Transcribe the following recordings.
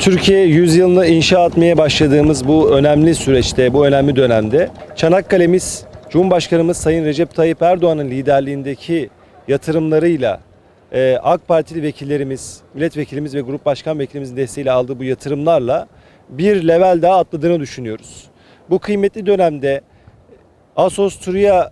Türkiye yüzyılını inşa etmeye başladığımız bu önemli süreçte, bu önemli dönemde Çanakkale'miz Cumhurbaşkanımız Sayın Recep Tayyip Erdoğan'ın liderliğindeki yatırımlarıyla e, AK Partili vekillerimiz, milletvekilimiz ve grup başkan vekilimizin desteğiyle aldığı bu yatırımlarla bir level daha atladığını düşünüyoruz. Bu kıymetli dönemde Asos Turya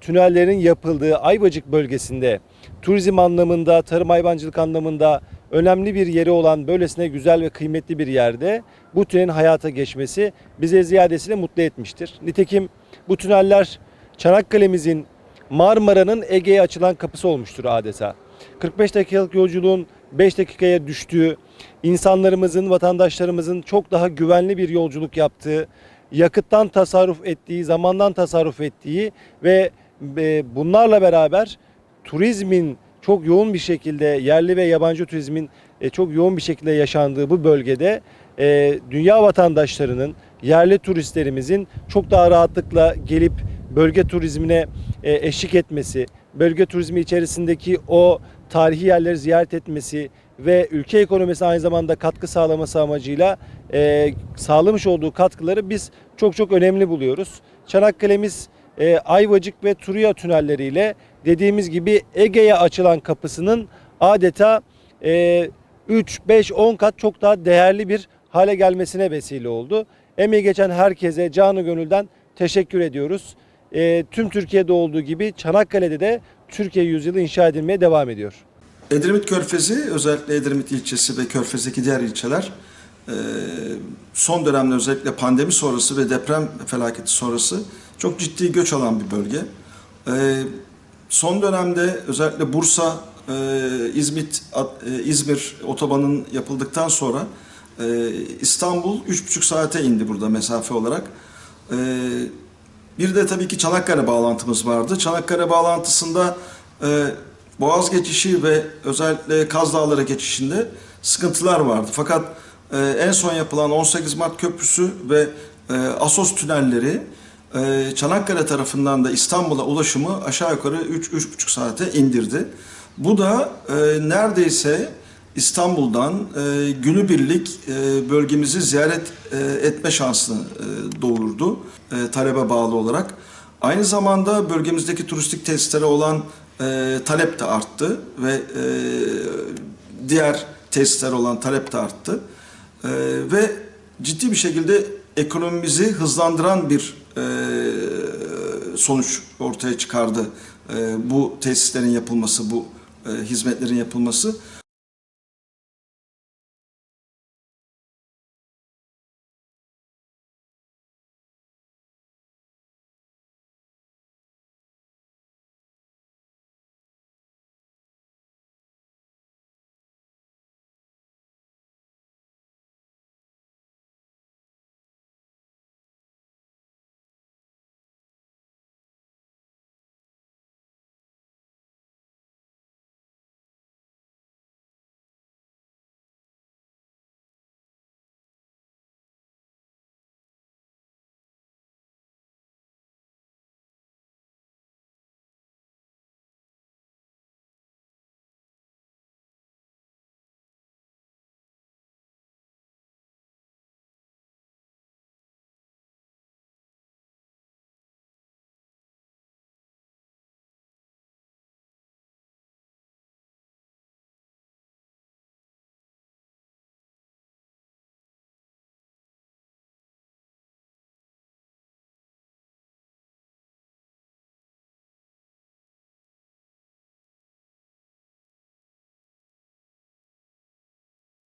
tünellerinin yapıldığı Ayvacık bölgesinde turizm anlamında, tarım hayvancılık anlamında önemli bir yeri olan böylesine güzel ve kıymetli bir yerde bu tünelin hayata geçmesi bize ziyadesiyle mutlu etmiştir. Nitekim bu tüneller Çanakkale'mizin Marmara'nın Ege'ye açılan kapısı olmuştur adeta. 45 dakikalık yolculuğun 5 dakikaya düştüğü, insanlarımızın, vatandaşlarımızın çok daha güvenli bir yolculuk yaptığı, yakıttan tasarruf ettiği, zamandan tasarruf ettiği ve e, bunlarla beraber turizmin çok yoğun bir şekilde yerli ve yabancı turizmin e, çok yoğun bir şekilde yaşandığı bu bölgede e, dünya vatandaşlarının, yerli turistlerimizin çok daha rahatlıkla gelip bölge turizmine e, eşlik etmesi, bölge turizmi içerisindeki o tarihi yerleri ziyaret etmesi ve ülke ekonomisine aynı zamanda katkı sağlaması amacıyla e, sağlamış olduğu katkıları biz çok çok önemli buluyoruz. Çanakkale'miz e, Ayvacık ve Truya tünelleriyle dediğimiz gibi Ege'ye açılan kapısının adeta e, 3, 5, 10 kat çok daha değerli bir hale gelmesine vesile oldu. Emeği geçen herkese canı gönülden teşekkür ediyoruz. E, tüm Türkiye'de olduğu gibi Çanakkale'de de Türkiye yüzyılı inşa edilmeye devam ediyor. Edremit Körfezi, özellikle Edremit ilçesi ve Körfez'deki diğer ilçeler e, son dönemde özellikle pandemi sonrası ve deprem felaketi sonrası çok ciddi göç alan bir bölge. E, Son dönemde özellikle Bursa, e, İzmit, e, İzmir otobanın yapıldıktan sonra e, İstanbul 3,5 saate indi burada mesafe olarak. Bir de tabii ki Çanakkale bağlantımız vardı. Çanakkale bağlantısında Boğaz geçişi ve özellikle Kaz Dağları geçişinde sıkıntılar vardı. Fakat en son yapılan 18 Mart Köprüsü ve Asos tünelleri Çanakkale tarafından da İstanbul'a ulaşımı aşağı yukarı 3-3,5 saate indirdi. Bu da e, neredeyse İstanbul'dan e, günübirlik e, bölgemizi ziyaret etme şansını doğurdu talebe bağlı olarak. Aynı zamanda bölgemizdeki turistik tesislere olan e, talep de arttı ve e, diğer tesislere olan talep de arttı. E, ve ciddi bir şekilde ekonomimizi hızlandıran bir e, sonuç ortaya çıkardı e, bu tesislerin yapılması, bu e, hizmetlerin yapılması.